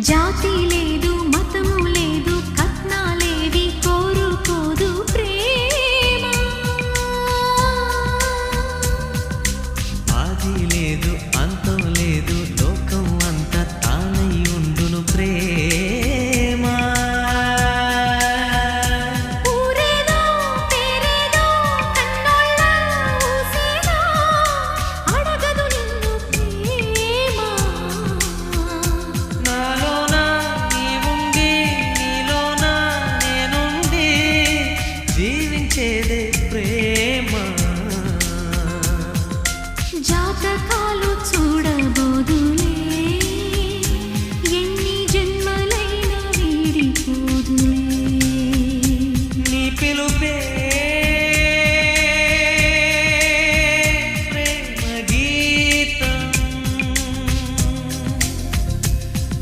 జాతి లేదు మతము లేదు కట్నాలేవి కోరుకోదు ప్రేమ. ఆది లేదు అంతం లేదు జాతకాలు చూడబోదులే. ఎన్ని జన్మలైన వీడిపోదులే.